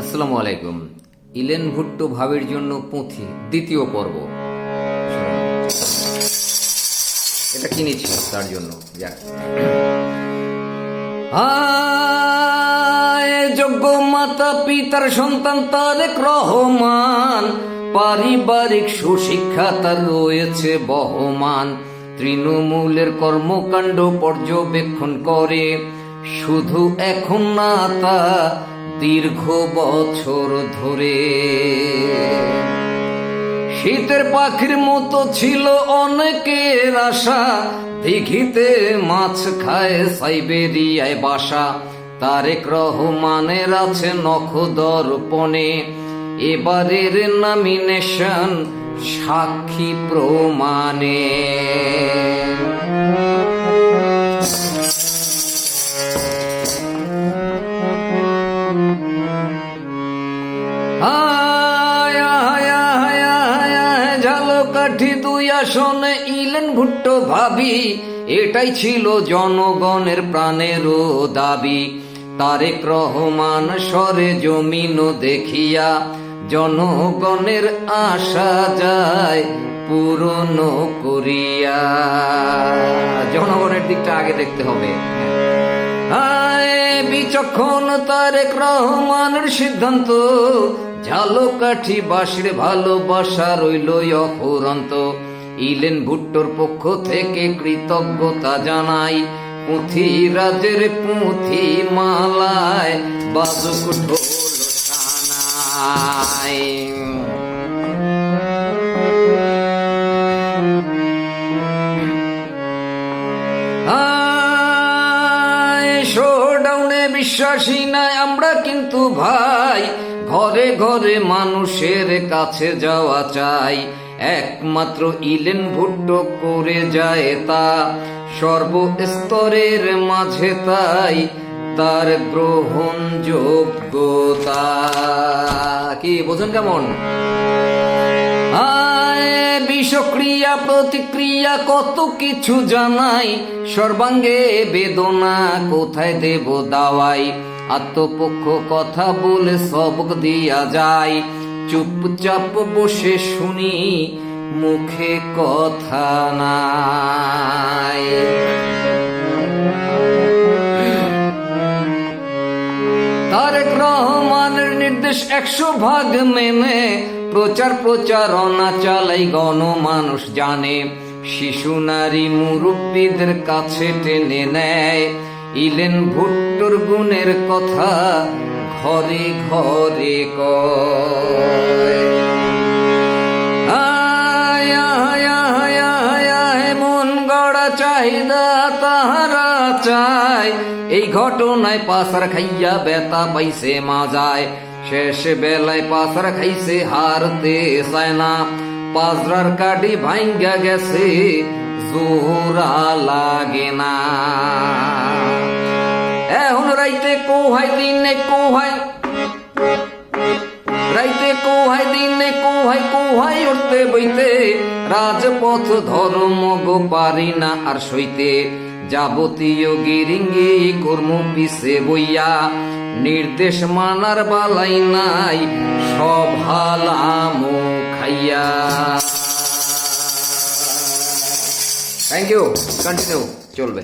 আসসালামু আলাইকুম। ইলেন ভুট্টো ভাবের জন্য পুঁথি, দ্বিতীয় পর্ব। এটা কিনেছি তার জন্য যোগ্য মাতা পিতার সন্তান তারেক রহমান, পারিবারিক সুশিক্ষা তার রয়েছে বহমান। তৃণমূলের কর্মকাণ্ড পর্যবেক্ষণ করে, শুধু এখন না তা দীর্ঘ বছর ধরে শীতের পাখির মতো ছিল অনেকের আশা। দিঘিতে মাছ খায় সাইবেরিয়ায় বাসা। তারেক রহমানের আছে নখ দর্পণে এবারের নমিনেশন সাক্ষী প্রমাণে। ঝালকাঠি দুই আসনে ইলেন ভুট্টো ভাবি, এটাই ছিল জনগণের প্রাণেরও দাবি। তারেক রহমান সরে জমিন দেখিয়া জনগণের আশা যায় পূরণ করিয়া। জনগণের দিকটা আগে দেখতে হবে। বিচক্ষণ তারেক রহমানের সিদ্ধান্ত ঝালকাঠি বাসের ভালোবাসা রইল অফুরন্ত। ইলেন ভুট্টোর পক্ষ থেকে কৃতজ্ঞতা জানাই, পুঁথি রাজের পুঁথি মালায় বাজুক ঢোল বিশ্বাসী নাই আমরা কিন্তু ভাই। ঘরে ঘরে মানুষের কাছে যাওয়া চাই। একমাত্র ইলেন ভুট্টো করে যায় তা। সর্বস্তরের মাঝে তাই তার গ্রহণযোগ্যতা। কি, বোঝেন কেমন? আয় বিষক্রিয়া, প্রতিক্রিয়া, কত কিছু জানাই। সর্বাঙ্গে বেদনা কোথায় দেব দাওয়াই? আত্মপক্ষ কথা বলে সবক দিয়া যায় চুপচাপ বসে শুনি, মুখে কথা নাই। তারেক রহমানের নির্দেশ একশো ভাগ মেনে প্রচার প্রচারণা চালাই গণমানুষ জানে। শিশু নারী মুরব্বীদের কাছে টেনে নেয়। ইলেন ভুট্টোর গুণের কথা ঘরে ঘরে মন গড়া চাহিদা তাহারা চায়। এই ঘটনায় পাসার খাইয়া বেতা পাইছে মাজায় শেষ বেলায় পাসার খাইছে হারতে চায় না পাজরার কাটি ভাঙ্গা গেছে জোরা লাগে না। এখন রাইতে কোহাই দিনে কোহাই, রাইতে কোহাই দিনে কোহাই কোহাই উঠতে বইতে। রাজপথ ধর্ম গো পারি না আর সইতে। যাবতীয় গিরিঙ্গি কর্ম পিছে বইয়া নির্দেশ মানার বালাই নাই সব হালামো খাইয়া। থ্যাংক ইউ কন্টিনিউ চলবে।